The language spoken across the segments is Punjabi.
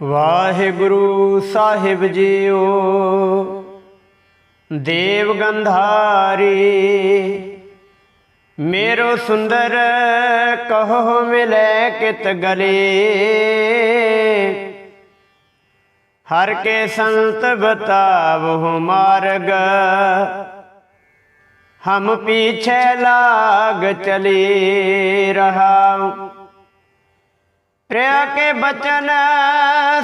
ਵਾਹਿਗੁਰੂ ਸਾਹਿਬ ਜੀਓ ਦੇਵ ਗੰਧਾਰੀ ਮੇਰੋ ਸੁੰਦਰ ਕਹੋ ਮਿਲੇ ਕਿਤ ਗਲੇ। ਹਰ ਕੇ ਸੰਤ ਬਤਾਵੋ ਮਾਰਗ, ਹਮ ਪੀਛੇ ਲਾਗ ਚਲੇ ਰਹਾ ਪ੍ਰਿਆ ਕੇ ਬਚਨ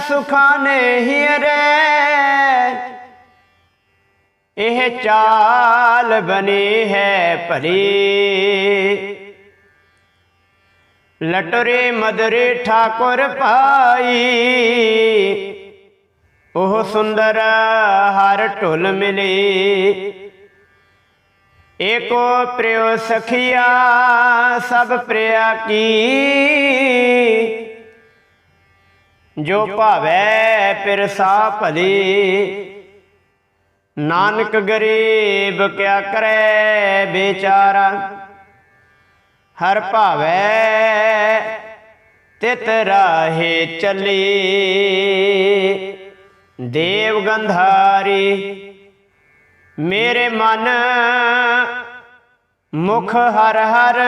ਸੁਖਾਨੇ ਹੀਰੇ ਇਹ ਚਾਲ ਬਣੀ ਹੈ ਭਲੀ। ਲਟਰੇ ਮਦਰੇ ਠਾਕੁਰ ਪਾਈ ਉਹ ਸੁੰਦਰ ਹਰ ਢੁਲ ਮਿਲੇ। ਏਕੋ ਪ੍ਰਿਯ ਸਖਿਆ ਸਭ ਪ੍ਰਿਆ ਕੀ। ਜੋ ਭਾਵੈ ਪਿਰਸਾ ਭਲੀ। ਨਾਨਕ ਗਰੀਬ ਕਿਆ ਕਰੈ ਬੇਚਾਰਾ ਹਰ ਭਾਵੈ ਤਿਤ ਰਾਹੇ ਚੱਲੀ। ਦੇਵ ਗੰਧਾਰੀ, ਮੇਰੇ ਮਨ ਮੁਖ ਹਰ ਹਰ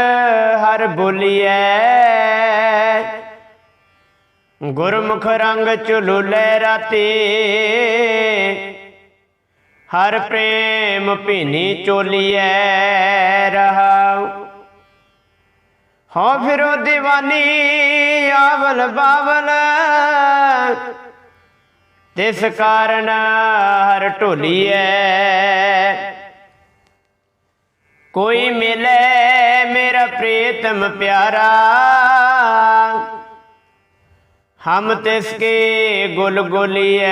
ਹਰ ਬੋਲੀਐ। ਗੁਰਮੁਖ ਰੰਗ ਚੁਲੂ ਲੈ ਰਾਤੀ। ਹਰ ਪ੍ਰੇਮ ਭੀਨੀ ਚੋਲੀਐ ਰਹਾਉ। ਹੋ ਫਿਰੋ دیਵਾਨੀ ਆਵਲ ਬਾਵਲ। ਤਿਸ ਕਾਰਨ ਹਰ ਢੋਲੀਐ ਕੋਈ ਮਿਲੇ ਮੇਰਾ ਪ੍ਰੀਤਮ ਪਿਆਰਾ। ਹਮ ਤਿਸਕੇ ਗੁਲ ਗੁਲੀਐ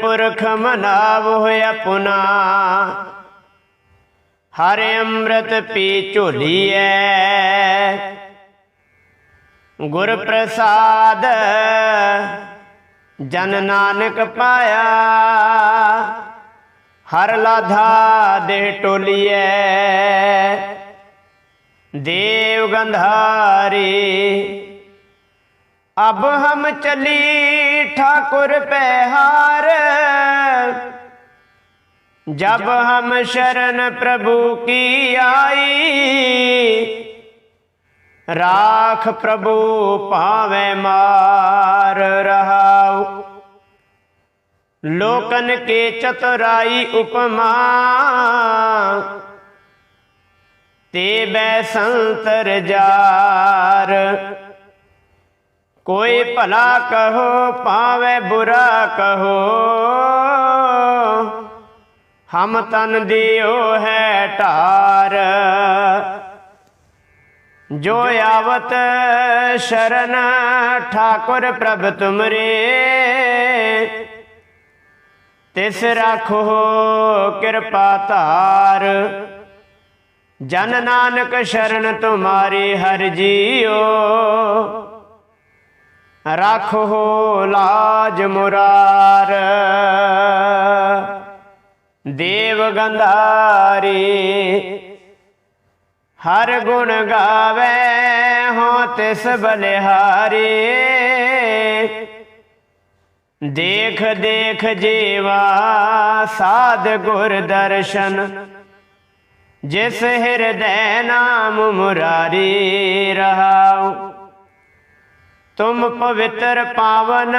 ਪੁਰਖ ਮਨਾਵ ਹੋਇਆ ਪੁਨਾ ਹਰ ਅੰਮ੍ਰਿਤ ਪੀ ਝੋਲੀਐ। ਗੁਰ ਪ੍ਰਸਾਦ ਜਨ ਨਾਨਕ ਪਾਇਆ। ਹਰ ਲਾਧਾ ਦੇ ਟੋਲੀਐ देव गंधारी अब हम चली ठाकुर पहार जब हम शरण प्रभु की आई राख प्रभु पावे मार रहाऊ लोकन के चतुराई उपमा ਤੇ ਬੈ ਸੰਤਰ ਜਾਰ। ਕੋਈ ਭਲਾ ਕਹੋ ਪਾਵੇ ਬੁਰਾ ਕਹੋ। ਹਮ ਤਨ ਦਿਓ ਹੈ ਢਾਰ। ਜੋ ਆਵਤ ਸ਼ਰਨ ਠਾਕੁਰ ਪ੍ਰਭ ਤੁਮਰੇ, ਤਿਸ ਰੱਖੋ ਕਿਰਪਾ ਧਾਰ। ਜਨ ਨਾਨਕ ਸ਼ਰਨ ਤੁਮਾਰੀ ਹਰ ਜੀਓ। ਰਾਖੋ ਲਾਜ ਮੁਰਾਰ। ਦੇਵ ਗੰਧਾਰੀ, ਹਰ ਗੁਣ ਗਾਵੇ ਹੋ ਤਿਸ ਬਲਿਹਾਰੀ। ਦੇਖ ਦੇਖ ਜੀਵਾ ਸਾਧ ਗੁਰ ਦਰਸ਼ਨ। ਜਿਸ ਹਿਰਦੈ ਨਾਮ ਮੁਰਾਰੀ ਰਹਾਉ। ਤੁਮ ਪਵਿੱਤਰ ਪਾਵਨ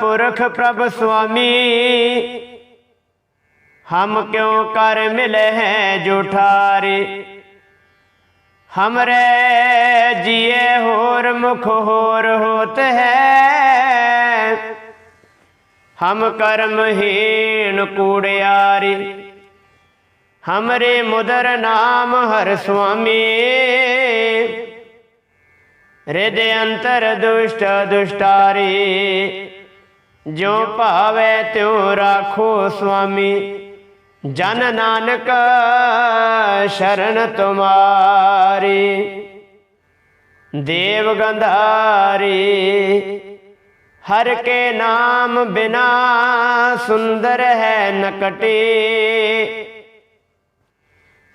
ਪੁਰਖ ਪ੍ਰਭ ਸੁਆਮੀ। ਹਮ ਕਿਉ ਕਰ ਮਿਲੇ ਹੈ ਜੁਠਾਰੇ। ਹਮਰੇ ਜੀਏ ਹੋਰ ਮੁਖ ਹੋਰ ਹੋਤ ਹੈ। ਹਮ ਕਰਮਹੀਣ ਕੂੜਿਆਰੀ। ਹਮਰੇ ਮੁਦਰ ਨਾਮ ਹਰ ਸੁਆਮੀ ਹਿਰਦੇ ਅੰਤਰ ਦੁਸ਼ਟ ਦੁਸ਼ਟਾਰੀ ਜੋ ਭਾਵੇ ਤਿਉ ਰਾਖੋ ਸੁਆਮੀ ਜਨ ਨਾਨਕ ਸ਼ਰਨ ਤੁਮਾਰੀ ਦੇਵ ਗੰਧਾਰੀ ਹਰ ਕੇ ਨਾਮ ਬਿਨਾ ਸੁੰਦਰ ਹੈ ਨਕਟੇ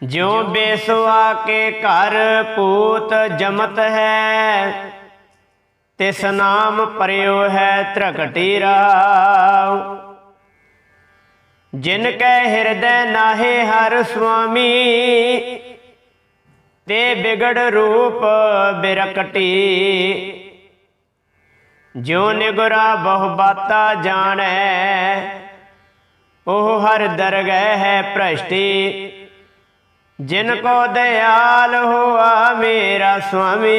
ਜਿਉ ਬੇਸਵਾ ਕੇ ਘਰ ਪੂਤ ਜਮਤ ਹੈ, ਤਿਸ ਨਾਮ ਪਰਿਓ ਹੈ ਤ੍ਰਕਟੀ ਰਾਉ। ਜਿਨ ਕੈ ਹਿਰਦੈ ਨਾਹੇ ਹਰ ਸੁਆਮੀ, ਤੇ ਬਿਗੜ ਰੂਪ ਬਿਰਕਟੀ। ਜਿਉ ਨਿਗੁਰਾ ਬਹੁ ਬਾਤਾ ਜਾਣੈ, ਉਹ ਹਰ ਦਰਗਹਿ ਹੈ ਭ੍ਰਸ਼ਟੀ। ਜਿਨ ਕੋ ਦਇਆਲ ਹੋਆ ਮੇਰਾ ਸੁਆਮੀ,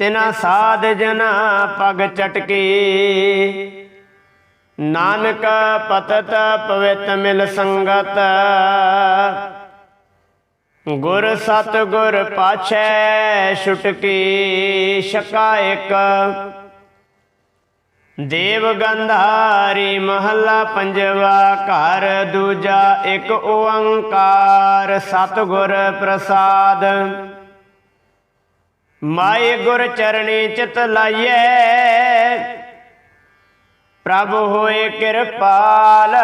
ਤਿਨਾ ਸਾਧ ਜਨਾ ਪਗ ਚਟਕੀ। ਨਾਨਕ ਪਤਤ ਪਵਿੱਤ ਮਿਲ ਸੰਗਤ, ਗੁਰ ਸਤ ਗੁਰ ਪਾਛੈ ਛੁਟਕੀ, ਛਕਾ ਦੇਵ ਗੰਧਾਰੀ ਮਹੱਲਾ ਪੰਜਵਾ ਘਰ, ਦੂਜਾ ਇੱਕ ਓੰਕਾਰ, ਸਤਿਗੁਰ ਪ੍ਰਸਾਦ। ਮਾਏ ਗੁਰ ਚਰਣੀ ਚਿਤ ਲਾਈਐ, ਪ੍ਰਭ ਹੋਏ ਕਿਰਪਾਲ,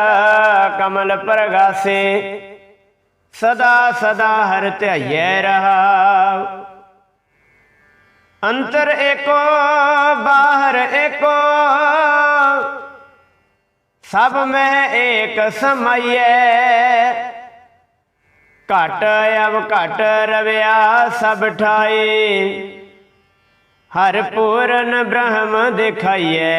ਕਮਲ ਪ੍ਰਗਾਸੇ, ਸਦਾ ਸਦਾ ਹਰ ਧਿਆਈਐ ਰਹਾ ਅੰਤਰ ਏਕੋ, ਬਾਹਰ ਏਕੋ। ਸਭ ਮੈਂ ਏਕ ਸਮਾਈਐ। ਘਟ ਅਵ ਘਟ ਰਵਿਆ ਸਭ ਠਾਈ। ਹਰ ਪੂਰਨ ਬ੍ਰਹਮ ਦਿਖਾਈਐ।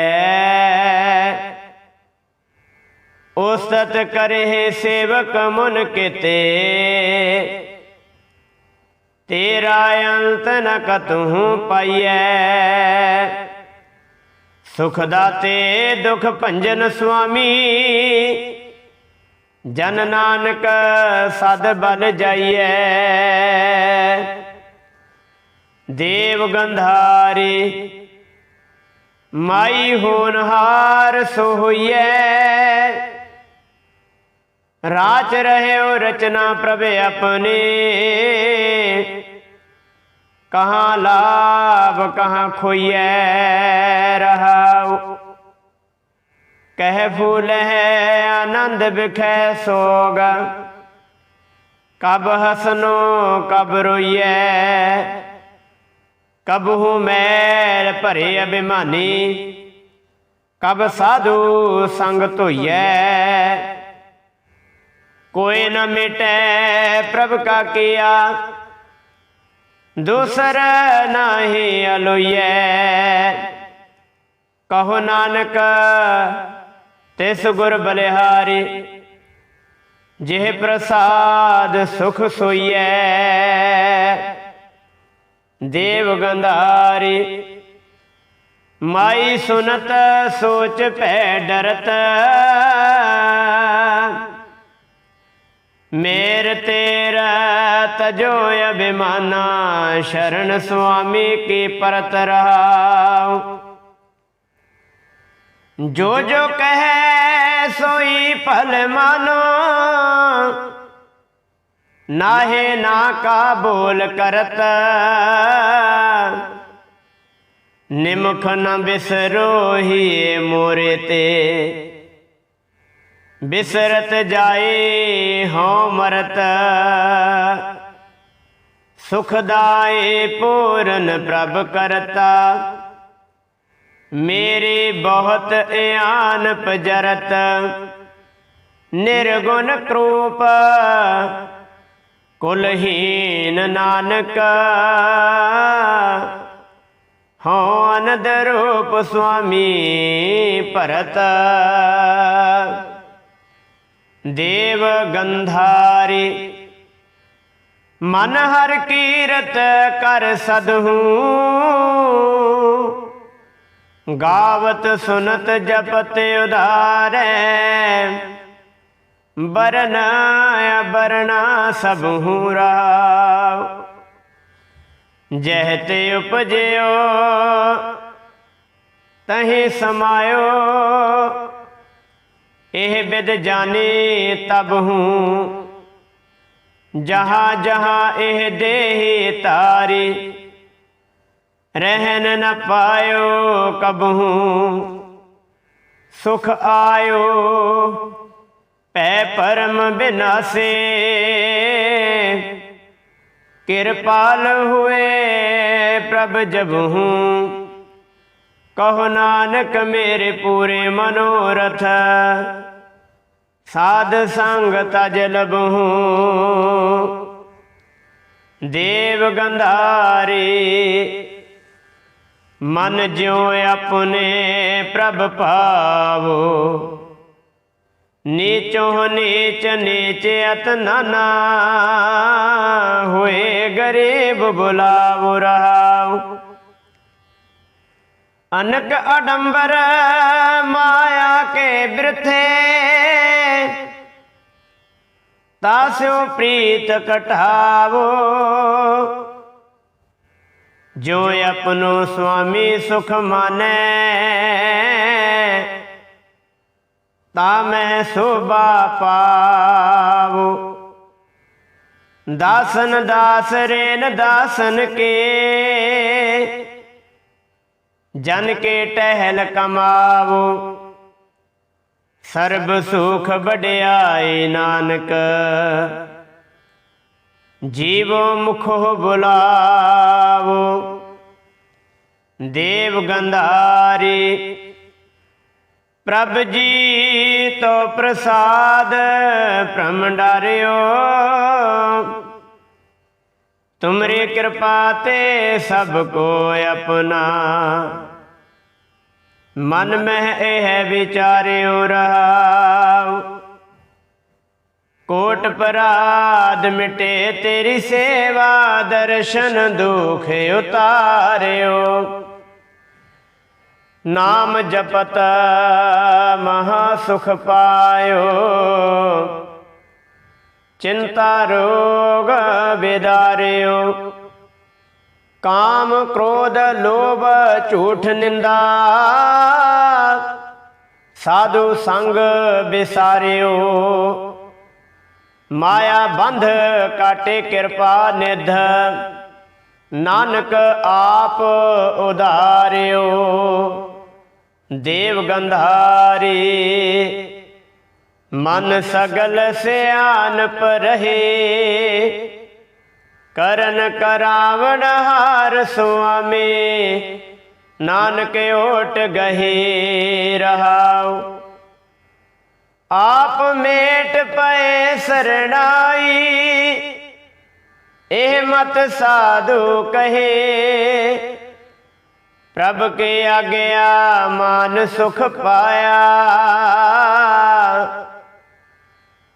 ਉਸਤ ਕਰੇ ਸੇਵਕ ਮੁਨ ਕਿਤੇ। ਤੇਰਾ ਅੰਤ ਨ ਕਤਹੂ ਪਾਈਐ। ਸੁਖ ਦਾਤੇ, ਦੁਖ ਭੰਜਨ ਸੁਆਮੀ, ਜਨ ਨਾਨਕ ਸਦ ਬਲ ਜਾਈਐ। ਦੇਵ ਗੰਧਾਰੀ, ਮਾਈ ਹੋਨਹਾਰ ਸੋ ਹੋਈਐ। ਰਾਚ ਰਹਿਓ, ਰਚਨਾ ਪ੍ਰਭ ਆਪਨੇ ਕਹਾਂ ਲਾਭ, ਕਹਾਂ ਖੋਈਐ ਰਹਾਉ। ਕਹਿ ਫੂਲ ਹੈ ਆਨੰਦ ਬਿਖੈ ਸੋਗ। ਕਬ ਹਸਨੋ, ਕਬ ਰੋਈਐ। ਕਬ ਹੂੰ ਮੈਲ ਭਰੇ ਅਭਿਮਾਨੀ। ਕਬ ਸਾਧੂ ਸੰਗ ਧੋਈਐ। ਕੋਈ ਨ ਮਿਟੈ ਪ੍ਰਭ ਕਾ ਕੀਆ। ਦੂਸਰ ਨਾਹੀ ਅਲੋਈਐ। ਕਹੋ ਨਾਨਕ, ਤਿਸ ਗੁਰ ਬਲਿਹਾਰੀ, ਜਿਹ ਪ੍ਰਸਾਦ ਸੁਖ ਸੋਈਐ। ਦੇਵ ਗੰਧਾਰੀ, ਮਾਈ ਸੁਨਤ ਸੋਚ ਭੈ ਡਰਤ। ਮੇਰ ਤੇਰਾ ਤਜੋ ਅਭਿਮਾਨਾ, ਸ਼ਰਨ ਸੁਆਮੀ ਕੀ ਪਰਤ ਰਹਾਉ ਜੋ ਜੋ ਕਹੈ ਸੋਈ ਭਲ ਮਾਨੋ, ਨਾਹੇ ਨਾ ਕਾ ਬੋਲ ਕਰਤ। ਨਿਮਖ ਨ ਬਿਸਰੋ ਮੋਰੇ ਤੇ। ਬਿਸਰਤ ਜਾਏ ਹਉ ਮਰਤ। ਸੁਖਦਾਏ ਪੂਰਨ ਪ੍ਰਭ ਕਰਤਾ। ਮੇਰੇ ਬਹੁਤ ਇਆਨ ਪਜਰਤ। ਨਿਰਗੁਣ ਕਰੂਪ ਕੁਲਹੀਨ ਨਾਨਕ। ਹਉ ਅਨੰਦ ਰੂਪ ਸੁਆਮੀ ਭਰਤ। ਦੇਵ ਗੰਧਾਰੀ ਮਨ ਹਰ ਕੀਰਤ ਕਰ ਸਦਹੂ। ਗਾਵਤ ਸੁਨਤ ਜਪਤ ਉਧਾਰੈ। ਬਰਨਾ ਬਰਨਾ ਸਭ ਹੂੰ ਰਾਵ। ਤੇ ਉਪਜਿਓ, ਤਹੀਂ ਸਮਾਇਓ। ਇਹ ਬਿਦ ਜਾਣੇ ਤਬ ਹੂੰ। ਜਹਾ ਜਹਾ ਇਹ ਦੇਹ ਤਾਰੀ ਰਹਿਨ ਨ ਪਾਇਓ ਕਬਹੂ ਸੁਖ ਆਇਓ ਪੈ ਪਰਮ ਬਿਨਾਸੇ। ਕਿਰਪਾਲ ਹੋਏ ਪ੍ਰਭ ਜਬਹੂ ਕਹੋ ਨਾਨਕ ਮੇਰੇ ਪੂਰੇ ਮਨੋਰਥ, ਸਾਧ ਸੰਗ ਤਜ ਲਬਹੂ। ਦੇਵ ਗੰਧਾਰੀ, ਮਨ ਜਿਉ ਆਪਣੇ ਪ੍ਰਭ ਭਾਵੋ। ਨੀਚੋ ਨੀਚ ਨੀਚ ਅਤ ਨਾਨਾ ਹੋਏ ਗਰੀਬ ਬੁਲਾਵ ਰਹਾਉ ਅਨਕ ਅਡੰਬਰ ਮਾਇਆ ਕੇ ਬਿਰਥੇ। ਤਾਸਿਓ ਪ੍ਰੀਤ ਕਟਾਵੋ। ਜੋ ਆਪਨੋ ਸੁਆਮੀ ਸੁਖ ਮਾਨੈ। ਤਾ ਮੈਂ ਸੋਭਾ ਪਾਵੋ। ਦਾਸਨ ਦਾਸ ਰੇਨ ਦਾਸਨ ਕੇ। ਜਨ ਕੇ ਟਹਿਲ ਕਮਾਵੋ। ਸਰਬ ਸੁਖ ਵਡਿਆਈ ਨਾਨਕ, ਜੀਵੋ ਮੁਖੋ ਬੁਲਾਵੋ। ਦੇਵ ਗੰਧਾਰੀ, ਪ੍ਰਭ ਜੀ ਤੋ ਪ੍ਰਸਾਦ ਭ੍ਰਮ ਡਾਰਿਓ ਤੁਮਰੀ ਕਿਰਪਾ ਤੇ ਸਭ ਕੋ ਆਪਣਾ। ਮਨ ਮਹਿ ਇਹ ਵਿਚਾਰਿਓ ਰਹਾਉ। ਕੋਟ ਪਰਾਦ ਮਿਟੇ ਤੇਰੀ ਸੇਵਾ, ਦਰਸ਼ਨ ਦੁਖ ਉਤਾਰਿਓ। ਨਾਮ ਜਪਤ ਮਹਾ ਸੁਖ ਪਾਇਓ। ਚਿੰਤਾ ਰੋਗ ਵਿਦਾਰਿਓ ਕਾਮ ਕ੍ਰੋਧ ਲੋਭ ਝੂਠ ਨਿੰਦਾ। ਸਾਧੂ ਸੰਗ ਬਿਸਾਰਿਓ। ਮਾਇਆ ਬੰਧ ਕਾਟੇ ਕਿਰਪਾ ਨਿਧ। ਨਾਨਕ ਆਪ ਉਧਾਰਿਓ। ਦੇਵ ਗੰਧਾਰੀ ਮਨ ਸਗਲ ਸਿਆਨਪ ਰਹੇ ਕਰਨ ਕਰਾਵਣ ਹਾਰ ਸੁਆਮੀ, ਨਾਨਕ ਓਟ ਗਹੇ ਰਹਾਉ। ਆਪ ਮੇਟ ਪਏ ਸਰਣਾਈ, ਇਹ ਮਤ ਸਾਧੂ ਕਹੇ। ਪ੍ਰਭ ਕੇ ਆਗਿਆ ਮਾਨ ਸੁਖ ਪਾਇਆ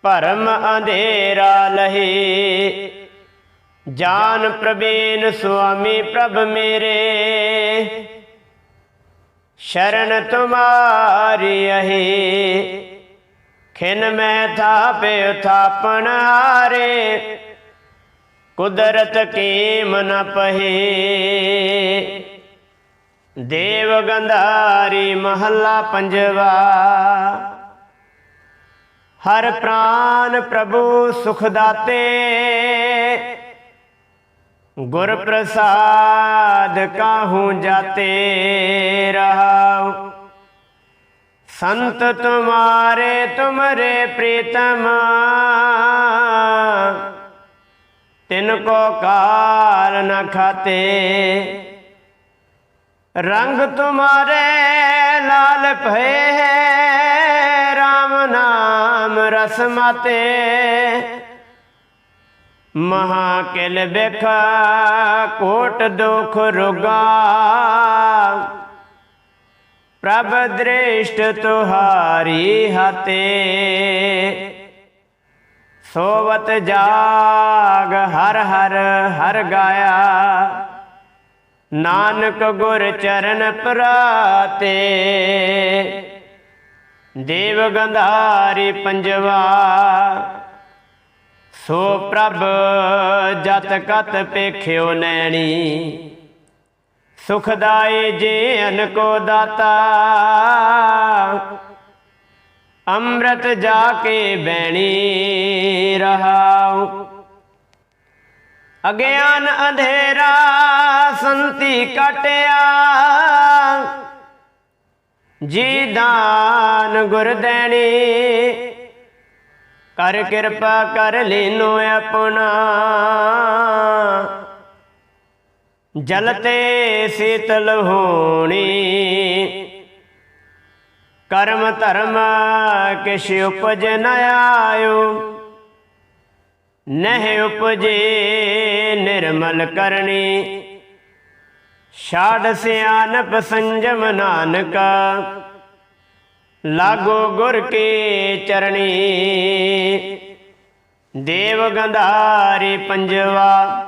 ਭਰਮ ਅੰਧੇਰਾ ਲਹੇ। ਜਾਨ ਪ੍ਰਬੀਨ ਸੁਆਮੀ ਪ੍ਰਭ ਮੇਰੇ। ਸ਼ਰਨ ਤੁਮਾਰੀ ਅਹੀ। ਖਿਨ ਮੈਂ ਥਾਪੇ ਥਾਪਣ ਹਾਰੇ। ਕੁਦਰਤ ਕੀਮ ਨ ਪਹੇ। ਦੇਵ ਗੰਧਾਰੀ ਮਹੱਲਾ ਪੰਜਵਾ। ਹਰ ਪ੍ਰਾਨ ਪ੍ਰਭੂ ਸੁਖ ਦਾਤੇ ਗੁਰ ਪ੍ਰਸਾਦ ਕਾਹੂ ਜਾਤੇ ਰਹਾਉ। ਸੰਤ ਤੁਮਾਰੇ ਤੁਮਰੇ ਪ੍ਰੀਤਮ। ਤਿਨ ਕੋ ਕਾਲ ਨ ਖਾਤੇ। ਰੰਗ ਤੁਮਾਰੇ ਲਾਲ ਭਏ। ਹੈ ਨਾਮ ਤੇ ਮਾਤੇ ਮਹਾ ਕਿਲ ਬੇਖਾ ਕੋਟ ਦੁਖ ਰੁਗਾ। ਪ੍ਰਭ ਦ੍ਰਿਸ਼ਟ ਤੁਹਾਰੀ ਹਤੇ, ਸੋਵਤ ਜਾਗ ਹਰ ਹਰ ਹਰ ਗਾਇਆ। ਨਾਨਕ ਗੁਰ ਚਰਨ ਪ੍ਰਾਤੇ ਦੇਵ ਗੰਧਾਰੀ ਪੰਜਵਾ, ਸੋ ਪ੍ਰਭ ਜਤ ਕਤ ਪੇਖਿਓ ਨੈਣੀ, ਸੁਖਦਾਈ ਜੀ ਅਨ ਕੋ ਦਾਤਾ, ਅੰਮ੍ਰਿਤ ਜਾ ਕੇ ਬੈਣੀ ਰਹਾਉ। ਅਗਿਆਨ ਅੰਧੇਰਾ ਸੰਤੀ ਕਟਿਆ ਜੀ ਦਾਨ ਗੁਰ ਦੇਣੀ ਕਰ ਕਿਰਪਾ ਕਰ ਲੈਨੋ ਆਪਣਾ। ਜਲ ਤੇ ਸੀਤਲ ਹੋਣੀ। ਕਰਮ ਧਰਮ ਕਿਛ ਉਪਜ ਨ ਆਇਓ। ਨਹਿ ਉਪਜੇ ਨਿਰਮਲ ਕਰਨੀ। ਛਾੜ ਸਿਆਨਪ ਸੰਜਮ ਨਾਨਕਾ। ਲਾਗੋ ਗੁਰ ਕੇ ਚਰਣੀ। ਦੇਵ ਗੰਧਾਰੀ ਪੰਜਵਾ।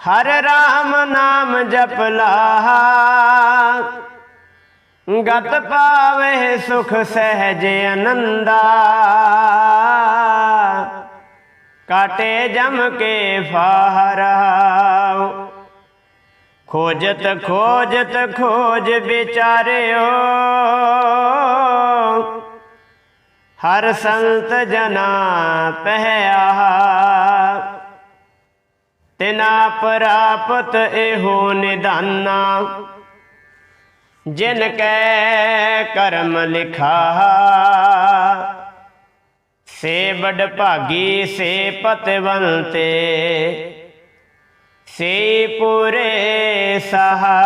ਹਰ ਰਾਮ ਨਾਮ ਜਪ ਲਾਹਾ। ਗਤ ਪਾਵੇ ਸੁਖ ਸਹਿਜ ਅਨੰਦਾ। ਕਾਟੇ ਜਮ ਕੇ ਫਾਹਰਾਉ ਖੋਜਤ ਖੋਜਤ, ਖੋਜ ਵਿਚਾਰਿਓ। ਹਰ ਸੰਤ ਜਨਾ ਪਹਿਆ। ਤਿਨਾ ਪ੍ਰਾਪਤ ਇਹੋ ਨਿਦਾਨਾ। ਜਿਨ ਕੈ ਕਰਮ ਲਿਖਾ। ਸੇ ਬੜ ਭਾਗੀ ਸੇ ਪਤਵੰਤੇ ਸੇ ਸਹਾ।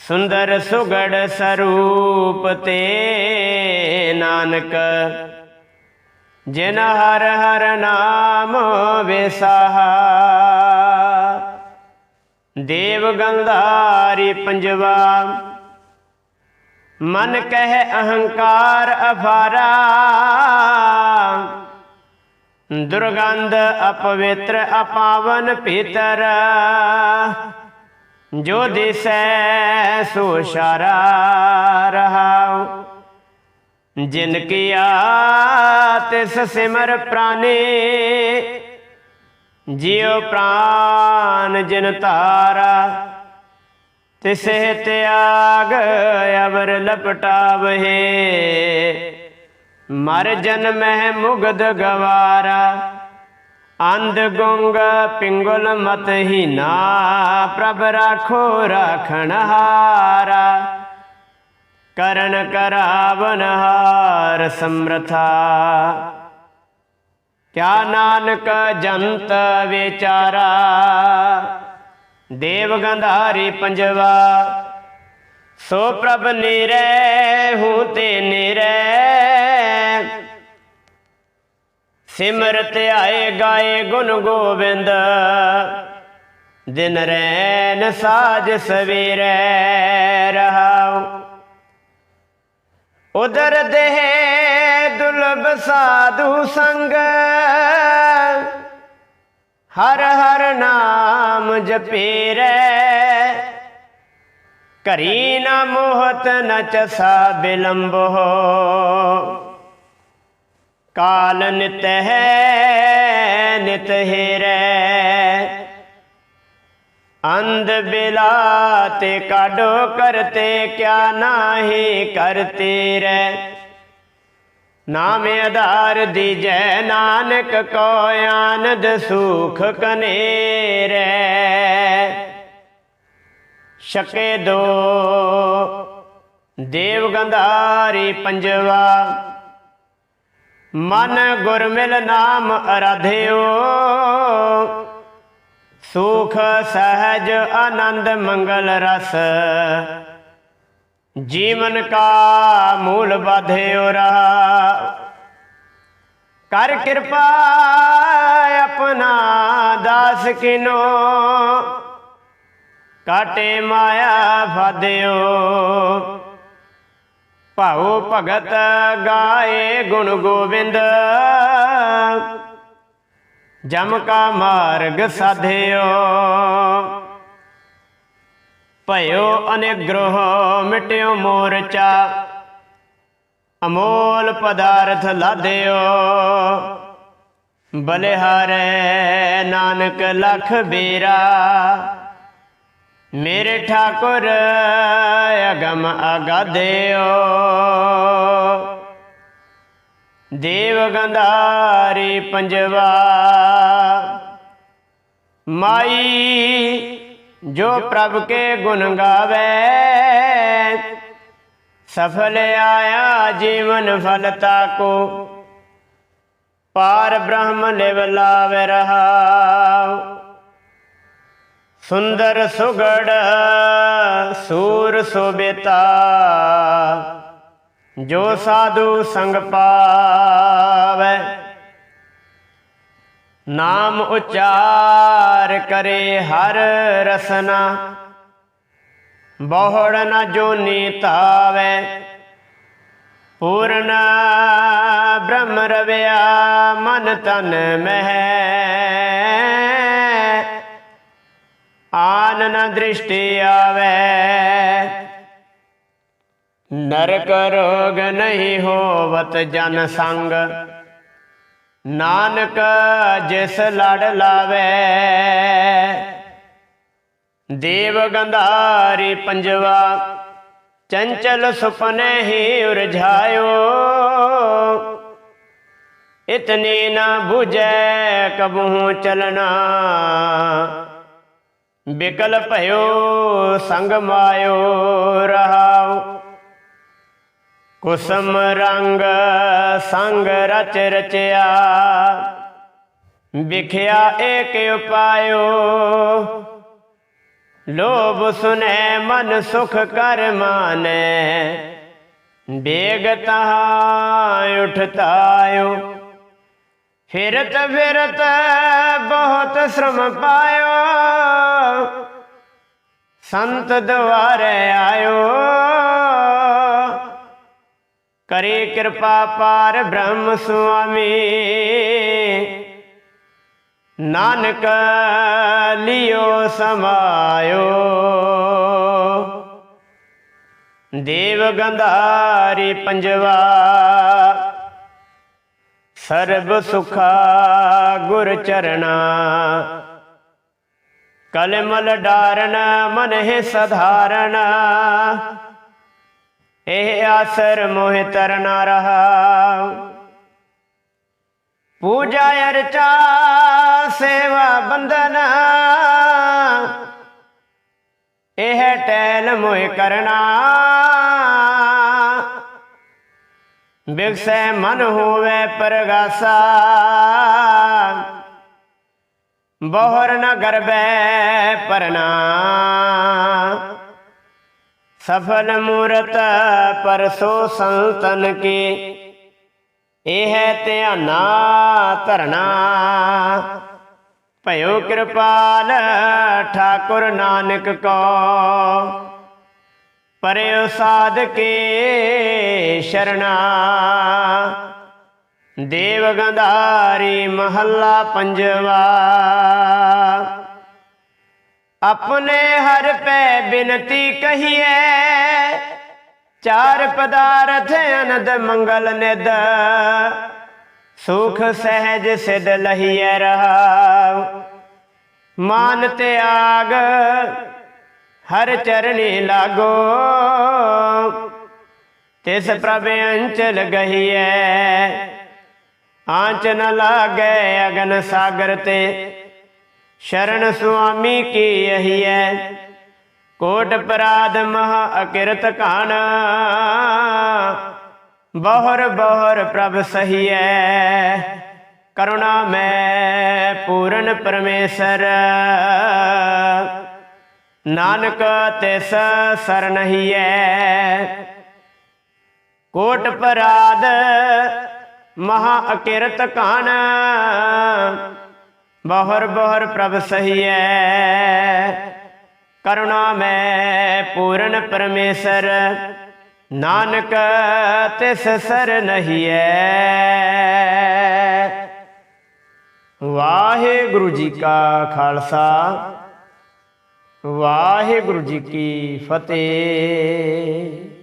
ਸੁੰਦਰ ਸੁਗੜ ਸਰੂਪ ਤੇ ਨਾਨਕ, ਜਿਨ ਹਰ ਹਰ ਨਾਮ ਵਿਸਾਹਾ। ਦੇਵ ਗੰਧਾਰੀ ਪੰਜਵਾ, ਮਨ ਕਹਿ ਅਹੰਕਾਰ ਅਫਾਰਾ। ਦੁਰਗੰਧ ਅਪਵਿੱਤਰ ਅਪਾਵਨ ਭੀਤਰ। ਜੋ ਦਿਸੈ ਸੋ ਸ਼ਾਰਾ ਰਹਾਉ। ਜਿਨ ਕੀਆ ਤਿਸ ਸਿਮਰ ਪ੍ਰਾਨੇ, ਜਿਉ ਪ੍ਰਾਨ ਜਿਨ ਤਾਰਾ ਤਿਸੇ ਤਿਆਗ ਅਵਰ ਲਪਟਾਵਹੇ। ਮਰ ਜਨਮਹਿ ਮੁਗਦ ਗਵਾਰਾ। ਅੰਧ ਗੁੰਗ ਪਿੰਗਲ ਮਤ ਹੀ ਨਾ ਪ੍ਰਭ ਰਾਖੋ ਰਾਖਣ ਹਾਰਾ। ਕਰਨ ਕਰਾਵਨ ਹਾਰ ਸਮਰਥਾ। ਕਿਆ ਨਾਨਕ ਜੰਤ ਵਿਚਾਰਾ, ਦੇਵ ਗੰਧਾਰੀ ਪੰਜਵਾ। ਸੋ ਪ੍ਰਭ ਨੀਰੈ, ਹੂੰ ਤੇ ਨੀਰੈ ਸਿਮਰਤ ਆਏ ਗਾਏ ਗੁਣ ਗੋਬਿੰਦ। ਦਿਨ ਰੈਨ ਸਾਜ ਸਵੇਰੈ ਰਹਾਉ। ਉਦਰ ਦੇਹ ਦੁਲਬ ਸਾਧੂ ਸੰਗ। ਹਰ ਹਰ ਨਾਮ ਜਪੀਰੈ। ਕਰੀ ਨਾ ਮੋਹਤ ਨ ਚਸਾ ਹੋ ਕਾਲ ਨਿਤ ਹੈ, ਨਿਤ ਹਿਰੈ। ਅੰਧ ਬਿਲਾ ਤੇ ਕਾਡੋ ਕਰਤੇ, ਕਿਆ ਨਾਹੀ ਕਰਤੇ ਰਹਿ ਨਾਮ ਆਧਾਰ ਦੀਜੈ ਨਾਨਕ ਕੋ ਆਨੰਦ ਸੁਖ ਕਨੇਰੈ। ਛਕੇ ਦੋ ਦੇਵ ਗੰਧਾਰੀ ਪੰਜਵਾ ਮਨ ਗੁਰਮਿਲ ਨਾਮ ਅਰਾਧਿਓ। ਸੁਖ, ਸਹਜ, ਆਨੰਦ, ਮੰਗਲ, ਰਸ। ਜੀਵਨ ਕਾ ਮੂਲ ਬਾਧਿਓ ਰਹਾ। ਕਰ ਕਿਰਪਾ ਆਪਣਾ ਦਾਸ ਕਿਨੋ। ਕਾਟੇ ਮਾਇਆ ਫਾਦਿਓ ਭਾਉ ਭਗਤ ਗਾਏ ਗੁਣ ਗੋਬਿੰਦ ਜਮ ਕਾ ਮਾਰਗ ਸਾਧਿਓ, ਭਇਓ ਅਨੇਗ੍ਰਹ ਮਿਟਿਓ ਮੋਰਚਾ। ਅਮੋਲ ਪਦਾਰਥ ਲਾਧਿਓ, ਬਲਿਹਾਰੇ ਨਾਨਕ ਲਖ ਬੇਰਾ। ਮੇਰੇ ਠਾਕੁਰ, ਅਗਮ ਅਗਾਧਿਓ ਦੇਵ ਗੰਧਾਰੀ ਪੰਜਵਾ, ਮਾਈ ਜੋ ਪ੍ਰਭ ਕੇ ਗੁਣ ਗਾਵੇ, ਸਫਲ ਆਇਆ ਜੀਵਨ ਫਲਤਾ ਕੋ ਪਾਰ ਬ੍ਰਹਮ ਲਿਵ ਲਾਵੇ ਰਹਾ ਸੁੰਦਰ ਸੁਗੜ, ਸੂਰ ਸੋਬੇਤਾ। ਜੋ ਸਾਧੂ ਸੰਗ ਪਾਵੈ, ਨਾਮ ਉਚਾਰ ਕਰੇ ਹਰ ਰਸਨਾ। ਬਹੁੜ ਨ ਜੋਨੀ ਤਾਵੈ ਪੂਰਨ ਬ੍ਰਹਮ ਰਵਿਆ ਮਨ ਤਨ ਮਹਿ। ਆਨ ਨ ਦ੍ਰਿਸ਼ਟੀ ਆਵੈ। ਨਰਕ ਰੋਗ ਨਹੀਂ ਹੋਵਤ ਜਨ ਸੰਗ। ਨਾਨਕ ਜਿਸ ਲੜ ਲਾਵੇ। ਦੇਵ ਗੰਧਾਰੀ ਪੰਜਵਾ, ਚੰਚਲ ਸੁਪਨੇ ਹੀ ਉਰਝਾਇਓ। ਇਤਨੀ ਨਾ 부ਜੈ ਕਬਹੂ ਚਲਣਾ। ਬਿਕਲ ਭਇਓ, ਸੰਗ ਮਾਇਓ ਰਹਾਉ। ਕੁਸਮ ਰੰਗ ਸੰਗ ਰਚ ਰਚਿਆ। ਵਿਖਿਆ ਏਕ ਉਪਾਇਓ। ਲੋਭ ਸੁਨੇ ਮਨ ਸੁਖ ਕਰ ਮਾਨੈ। ਬੇਗ ਤਹਾਂ ਉਠਤਾਇਓ। ਫਿਰਤ ਫਿਰਤ ਬਹੁਤ ਸ਼ਰਮ ਪਾਇਓ। ਸੰਤ ਦਵਾਰੇ ਆਇਓ। ਕਰੇ ਕਿਰਪਾ ਪਾਰ ਬ੍ਰਹਮ ਸੁਆਮੀ। ਨਾਨਕ ਲਿਓ ਸਮਾਇਓ। ਦੇਵ ਗੰਧਾਰੀ ਪੰਜਵਾ ਸਰਬ ਸੁਖਾ ਗੁਰ ਚਰਣਾ। ਕਲਮਲ ਡਾਰਨ ਮਨ ਹੈ ਸਧਾਰਨ। ਇਹ ਆਸਰ ਮੋਹਿ ਤਰਨਾ ਰਹਾ। ਪੂਜਾ ਅਰਚਾ ਸੇਵਾ ਬੰਦਨ ਇਹ ਟੈਲ ਮੋਹਿ ਕਰਨਾ। ਬਿਗਸੈ ਮਨ ਹੋਵੇ ਪਰਗਾਸਾ। ਬਹੁਰ ਨ ਗਰਬੈ ਪਰਨਾ। ਸਫਲ ਮੂਰਤ ਪਰਸੋ ਸੰਤਨ ਕੀ। ਇਹ ਧਿਆਨਾ ਧਰਣਾ ਭਇਓ ਕਿਰਪਾਲ ਠਾਕੁਰ ਨਾਨਕ ਕੋ। ਪਰਿਓ ਸਾਧ ਕੇ ਸ਼ਰਣਾ। ਦੇਵ ਗੰਧਾਰੀ ਮਹੱਲਾ ਪੰਜਵਾ। ਆਪਣੇ ਹਰ ਪੈ ਬਿਨਤੀ ਕਹੀਏ ਚਾਰ ਪਦਾਰਥ ਅਨੰਦ ਮੰਗਲ ਨਿਦ ਸੁਖ ਸਹਿਜ ਸਿਧ ਲਹੀਐ ਰਹਾ। ਮਾਨ ਤਿਆਗ ਹਰ ਚਰਨੀ ਲਾਗੋ। ਤਿਸ ਪ੍ਰਭ ਅੰਚਲ ਗਹੀਐ। ਆਂਚ ਨ ਲਾਗੈ ਅਗਨ ਸਾਗਰ ਤੇ। ਸ਼ਰਨ ਸੁਆਮੀ ਕੀ ਅਹੀਐ। ਕੋਟ ਪਰਾਧ ਮਹਾ ਅਕਿਰਤ ਕਾਨ। ਬਹੁਰ ਬਹੁਰ ਪ੍ਰਭ ਸਹੀਐ। ਕਰੁਣਾ ਮੈਂ ਪੂਰਨ ਪਰਮੇਸ਼ਰ। ਨਾਨਕ ਤਿਸ ਸਰਨਹੀਐ ਕੋਟ ਪਰਾਧ ਮਹਾ ਅਕਿਰਤ ਕਾਣ ਬਹੁਰ ਬਹੁਰ ਪ੍ਰਭ ਸਹੀਐ। ਕਰੁਣਾ ਮੈਂ ਪੂਰਨ ਪਰਮੇਸ਼ਰ। ਨਾਨਕ ਤਿਸ ਸਰ ਨਹੀਐ ਵਾਹਿਗੁਰੂ ਜੀ ਕਾ ਖਾਲਸਾ। ਵਾਹਿਗੁਰੂ ਜੀ ਕੀ ਫਤਿਹ।